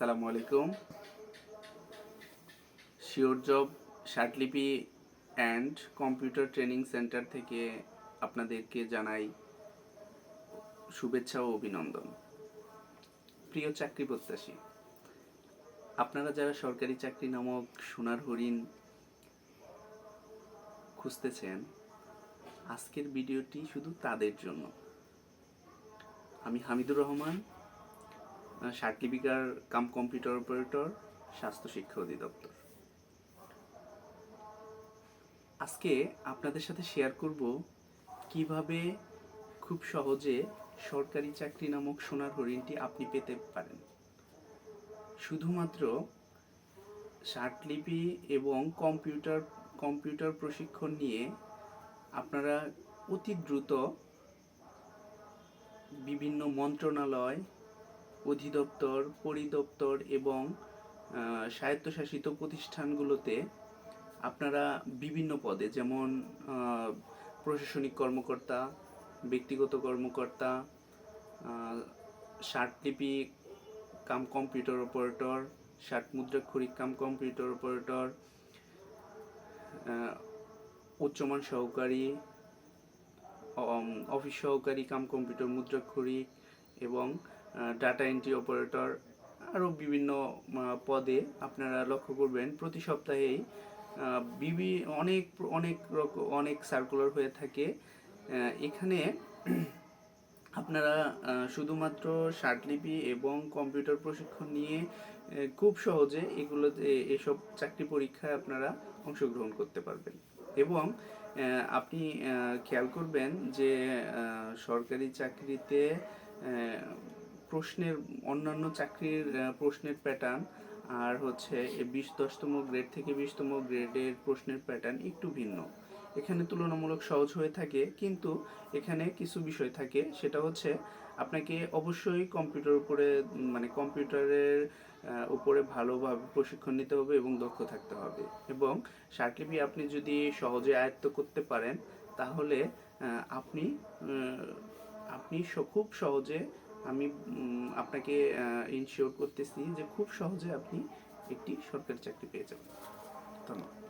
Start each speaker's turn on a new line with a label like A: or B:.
A: আসসালামু আলাইকুম। Sure job শার্টলিপি অ্যান্ড কম্পিউটার ট্রেনিং সেন্টার থেকে আপনাদেরকে জানাই শুভেচ্ছা ও অভিনন্দন। প্রিয় চাকরি প্রত্যাশী, আপনারা যারা সরকারি চাকরি নামক সোনার হরিণ খুঁজতেছেন, আজকের ভিডিওটি শুধু তাদের জন্য। আমি হামিদুর রহমান সার্টিফিকার, কাম কম্পিউটার অপারেটর, স্বাস্থ্য শিক্ষা অধিদপ্তর। আজকে আপনাদের সাথে শেয়ার করব কীভাবে খুব সহজে সরকারি চাকরি নামক সোনার হরিণটি আপনি পেতে পারেন। শুধুমাত্র শার্টলিপি এবং কম্পিউটার কম্পিউটার প্রশিক্ষণ নিয়ে আপনারা অতি দ্রুত বিভিন্ন মন্ত্রণালয় অধিদপ্তর, পরিদপ্তর এবং স্বায়ত্তশাসিত প্রতিষ্ঠানগুলোতে আপনারা বিভিন্ন পদে যেমন প্রশাসনিক কর্মকর্তা, ব্যক্তিগত কর্মকর্তা শার্টলিপি কাম কম্পিউটার অপারেটর শার্ট মুদ্রাক্ষরিক কাম কম্পিউটার অপারেটর উচ্চমান সহকারী অফিস সহকারী কাম কম্পিউটার মুদ্রাক্ষরিক এবং ডাটা এন্ট্রি অপারেটর আরও বিভিন্ন পদে আপনারা লক্ষ্য করবেন। প্রতি সপ্তাহেই বিভি, অনেক অনেক রকম অনেক সার্কুলার হয়ে থাকে। এখানে আপনারা শুধুমাত্র শার্টলিপি এবং কম্পিউটার প্রশিক্ষণ নিয়ে খুব সহজে এগুলোতে, এসব চাকরি পরীক্ষায় আপনারা অংশগ্রহণ করতে পারবেন। এবং আপনি খেয়াল করবেন যে সরকারি চাকরিতে প্রশ্নের, অন্যান্য চাকরির প্রশ্নের প্যাটার্ন আর হচ্ছে বিশ দশতম গ্রেড থেকে বিশতম গ্রেডের প্রশ্নের প্যাটার্ন একটু ভিন্ন। এখানে তুলনামূলক সহজ হয়ে থাকে, কিন্তু এখানে কিছু বিষয় থাকে। সেটা হচ্ছে আপনাকে অবশ্যই কম্পিউটার উপরে মানে কম্পিউটারের উপরে ভালোভাবে প্রশিক্ষণ নিতে হবে এবং দক্ষ থাকতে হবে। এবং শার্টলিপি আপনি যদি সহজে আয়ত্ত করতে পারেন, তাহলে আপনি আপনি খুব সহজে আমি আপনাকে ইনশিওর করতেছি যে খুব সহজে আপনি একটি সরকারি চাকরি পেয়ে যাবেন। ধন্যবাদ।